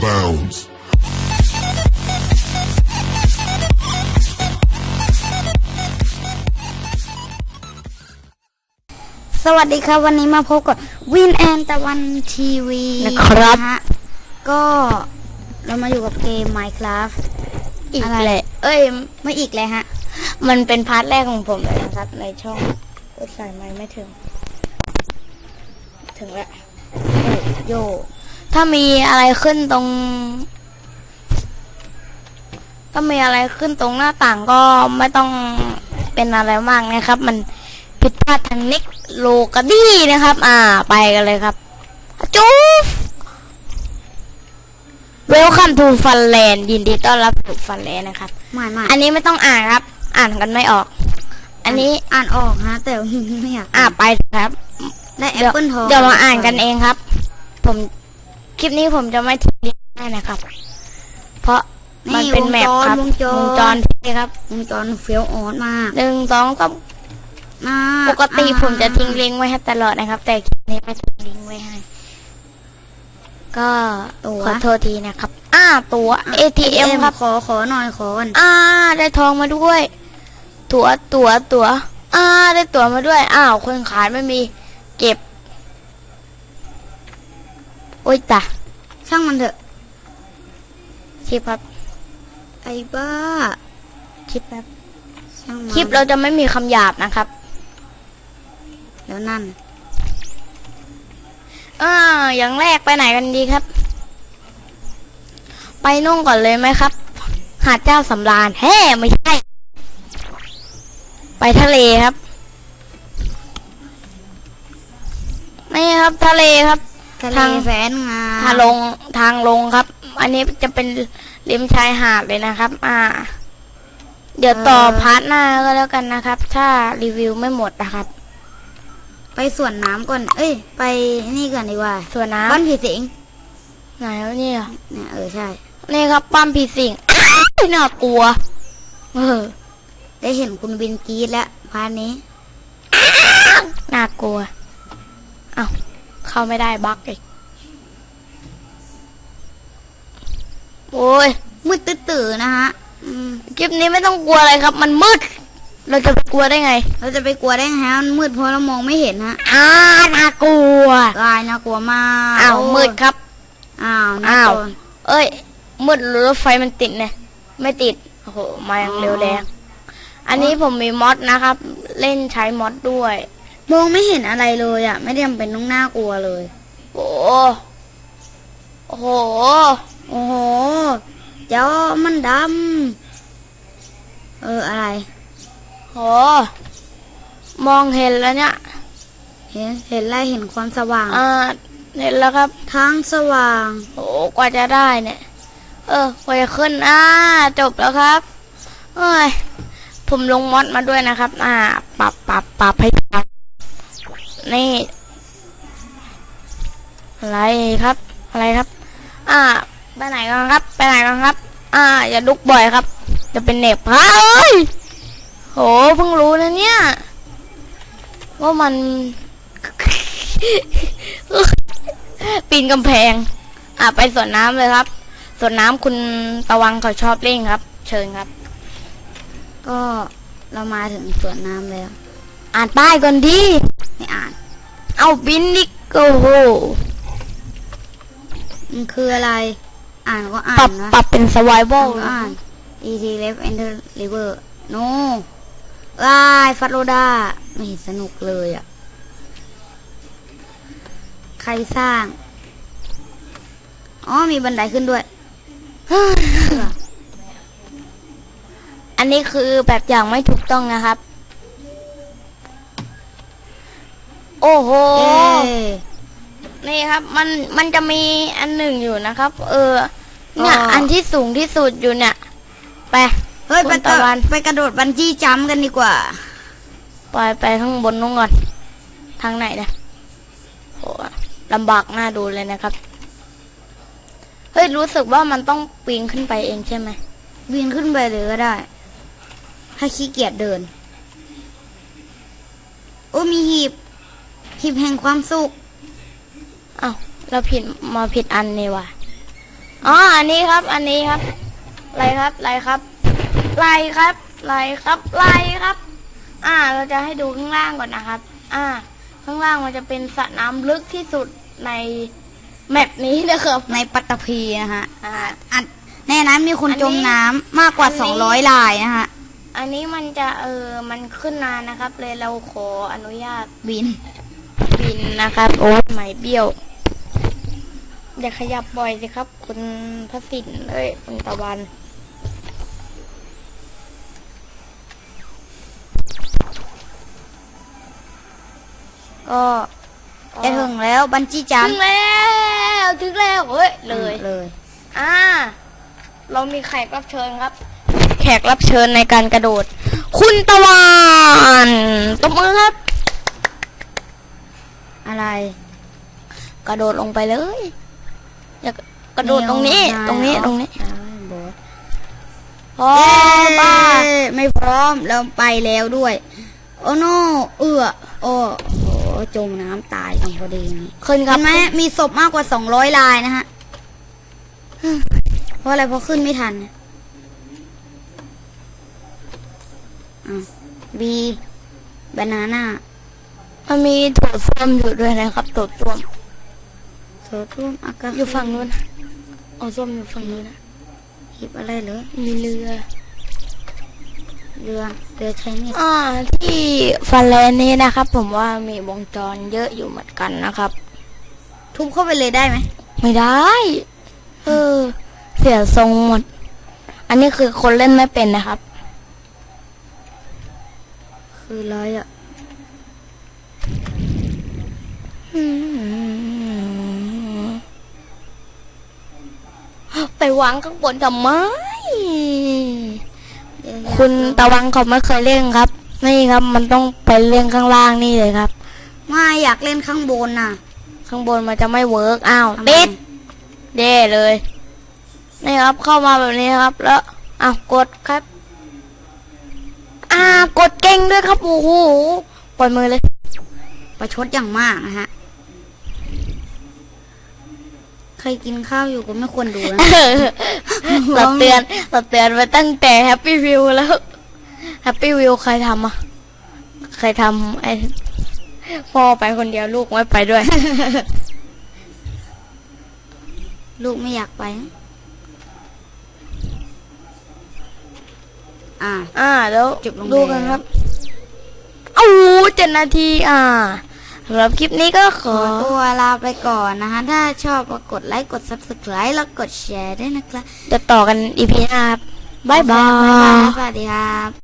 bounds. สวัสดีครับวันนี้มาพบกับวินแอนตะวันทีวีนะครับฮะก็เรามาอยู่กับเกม Minecraft อีกอะไรแหละ เอ้ย ไม่อีกเลยฮะ มันเป็นพาร์ทแรกของผมเลยนะครับ ในช่องกดใส่ไม้ไม่ถึง ถึงแล้วโย ถ้ามีอะไรขึ้นตรง ถ้ามีอะไรขึ้นตรงหน้าต่างก็ไม่ต้องเป็นอะไรมากนะครับ มันผิดพลาดทางเน็กโลกาดี้นะครับ อ่า ไปกันเลยครับจูฟเวลคัมทูฟันแลนด์ยินดีต้อนรับสู่ฟันแลนด์นะครับ ไม่ไม่อันนี้ไม่ต้องอ่านครับ อ่านกันไม่ออก อันนี้อ่านออกฮะแต่ไม่อยากอ่าไปครับได้แอปเดี๋ยวเปิลทองเดี๋ยวมาอ่านกันเองครับ ผม คลิปนี้ผมจะไม่ทิ้งลิงก์ให้นะครับ เพราะมันเป็นแมปครับวงจรววงงจจรรที่ครับวงจรเฟี้ยวออดมากหนึ่งสองสามนะปกติอ่าผมจะทิ้งลิงก์ไว้ให้ตลอดนะครับ แต่คลิปนี้ไม่ทิ้งลิงก์ไว้ให้ ก็ตัวขอโทษทีนะครับอ่าตัว ATM ครับขอขอหน่อยขอก่อนอ่า ได้ทองมาด้วย ตั๋วตั๋วตั๋วอ่าได้ตั๋วมาด้วย อ้าวคนขายไม่มี เก็บโอ้ยตาช่างมันเถอะคลิปครับไอ้บ้าคลิปครับช่างมันคลิปเราจะไม่มีคำหยาบนะครับ แล้วนั่นอ่าอย่างแรกไปไหนกันดีครับ ไปนุ่งก่อนเลยไหมครับ หาดเจ้าสำราญแฮ่ไม่ใช่ ไปทะเลครับนี่ครับทะเลครับ ทะเลทางแสนงามทางลงทางลงครับ อันนี้จะเป็นริมชายหาดเลยนะครับ อ่า เดี๋ยวต่อพาร์ทหน้าก็แล้วกันนะครับ ถ้ารีวิวไม่หมดนะครับ ไปสวนน้ำก่อน เอ้ย ไปนี่ก่อนดีกว่าส่วนน้บ้านผีสิงำไหนวะเนี่ยเนี่ยเออใช่ นี่ครับปั้มผีสิงน่ากลัว เออ ได้เห็นคุณบินกรีดแล้วพาร์ทนี้น่ากลัวเอา เข้าไม่ได้บั๊กอีก โอ้ยมืดตื้อๆนะฮะอืมคลิปนี้ไม่ต้องกลัวอะไรครับ มันมืด เราจะไปกลัวได้ไง เราจะไปกลัวได้ไงฮะมันมืดเพราะเรามองไม่เห็นฮะอ่าน่ากลัวกายน่ากลัวมากอ้าวโมืดครับอ้าวน่าอ้าวกลัวเอ้ยมืดหรือรถไฟมันติดเนี่ยไม่ติดโอ้โหมาอย่างเร็วแรงอันนี้ผมมีมอดนะครับ เล่นใช้มอดด้วย มองไม่เห็นอะไรเลยอะ ไม่ได้จำเป็นต้องน่ากลัวเลย โอ้โอ้โห โอ้โหเจ้ามันดำ เอออะไรโหมองเห็นแล้วเนี่ย เห็นเห็นอะไรเห็นความสว่าง อ่า เห็นแล้วครับทางสว่าง โอ้กว่าจะได้เนี่ย เออกว่าจะขึ้น อ่า จบแล้วครับ เอ้ย ผมลงมอดมาด้วยนะครับ อ่า ปรับปรับปรับให้ปรับ นี่อะไรครับ อะไรครับ อ่า ไปไหนกันครับ ไปไหนกันครับ อ่า อย่าลุกบ่อยครับ จะเป็นเหน็บเฮ้ยโหเพิ่งรู้นะเนี่ย ว่ามัน ปีนกำแพง อะไปสวนน้ำเลยครับสวนน้ำคุณตะวังเขาชอบเล่นครับ เชิญครับ ก็เรามาถึงสวนน้ำแล้ว อ่านป้ายก่อนดีไม่อ่าน เอาบินดิโอ้โหมันคืออะไร อ่านก็อ่าปรับนนะปรับเป็น s u r v i v a อ่า l นก็อ่าน et left enter river no ลายฟัตโรดาไม่เห็นสนุกเลยอะ ใครสร้าง อ๋อ มีบันไดขึ้นด้วย อันนี้คือแบบอย่างไม่ถูกต้องนะครับ โอ้โหเย้นี่ครับ มันมันจะมีอันหนึ่งอยู่นะครับ เออ เนี่ยอ๋ออั อันที่สูงที่สุดอยู่เนี่ย ไป เฮ้ยคุไปณกระตะวัน ไปกระโดดบันจี้จัมป์กันดีกว่า ไปไปข้างบนนู้นก่อน ทางไหนเนี่ยโหลำบากน่าดูเลยนะครับ เฮ้ย รู้สึกว่ามันต้องปีนขึ้นไปเองใช่ไหม บินขึ้นไปเลยก็ได้ ถ้าขี้เกียจเดิน โอ้มีหีบ หีบแห่งความสุขอ้าวเราผิดมาผิดอันนี่ว่ะอ๋ออันนี้ครับ อันนี้ครับไรครับไรครับไรครับไรครับไรครับ อ่า เราจะให้ดูข้างล่างก่อนนะครับ อ่า ข้างล่างมันจะเป็นสระน้ำลึกที่สุดในแมปนี้นะครับในปัตตภีนะฮะอ่าอันในนั้นมีคนอันนี้จมน้ำมากกว่าอันนี้200รายนะฮะอันนี้มันจะเออมันขึ้นนานนะครับ เลยเราขออนุญาตบิน บินนะครับ โอ้ยไหมเบี้ยว อย่าขยับบ่อยสิครับ คุณพระสินเอ้ยคุณตะวันก็จะถึงแล้วบันจี้จัมถึงแล้วถึงแล้วเฮ้ยเลยเลยอ่าเรามีแขกรับเชิญครับ แขกรับเชิญในการกระโดด คุณตะวันตบมือครับ อะไร กระโดดลงไปเลยอย่ากระโดดตรงนี้ ตรงนี้ตรงนี้บอสพอเย้ป้าไม่พร้อมเราไปแล้วด้วย โอ้โนเอื้อโอ้โหจมน้ำตายกันพอดีนี่ขึ้นคเห็รับนไหมมีศพมากกว่า200รายนะฮะเพราะอะไรเพราะขึ้นไม่ทันบีบานาน่า มันมีโถส้วมอยู่ด้วยนะครับโถส้วมโซทุ่มอากาศอยู่ฝั่งนู้นเอาส้วมอยู่ฝั่งนู้นนะหยิบอะไรเหรอมีเรือเรือเรือใช้นี่อ่าที่ฟันแลนด์นี้นะครับ ผมว่ามีวงจรเยอะอยู่เหมือนกันนะครับ ทุบเข้าไปเลยได้ไหมไม่ได้เออเสียทรงหมด อันนี้คือคนเล่นไม่เป็นนะครับ คืออะไรอะ ไปวางข้างบนทำไมเดี๋ยวอยากคุณตะวังเขาไม่เคยเล่นครับ นี่ครับมันต้องไปเล่นข้างล่างนี่เลยครับ ไม่อยากเล่นข้างบนน่ะ ข้างบนมันจะไม่เวิร์กอ้าวทำไมติดเด้เลย นี่ครับเข้ามาแบบนี้ครับ แล้วอ้าวกดครับ อ่ากดเก่งด้วยครับโอ้โหปล่อยมือเลย ประชดอย่างมากนะฮะ ใค รกินข้าวอยู่ก็ไม่ควรดูนะเราเตือนเราเตือนไว้ตั้งแต่แฮปปี้วิวแล้วแฮปปี้วิวใครทำอะใครทำไอ้พ่อไปคนเดียวลูกไม่ไปด้วย ลูกไม่อยากไปนะอ่า อ่าแล้วจุดลงดูกันแล้วครับเอาเจ็ดนาทีอ่า สำหรับคลิปนี้ก็ขขออตัวลาไปก่อนนะคะ ถ้าชอบก็กดไลค์กด subscribe แล้วกดแชร์ด้วยนะครับจะต่อกันอีพีหน้าครับบ๊ายบาบ๊ายบายยสวัสดีครับ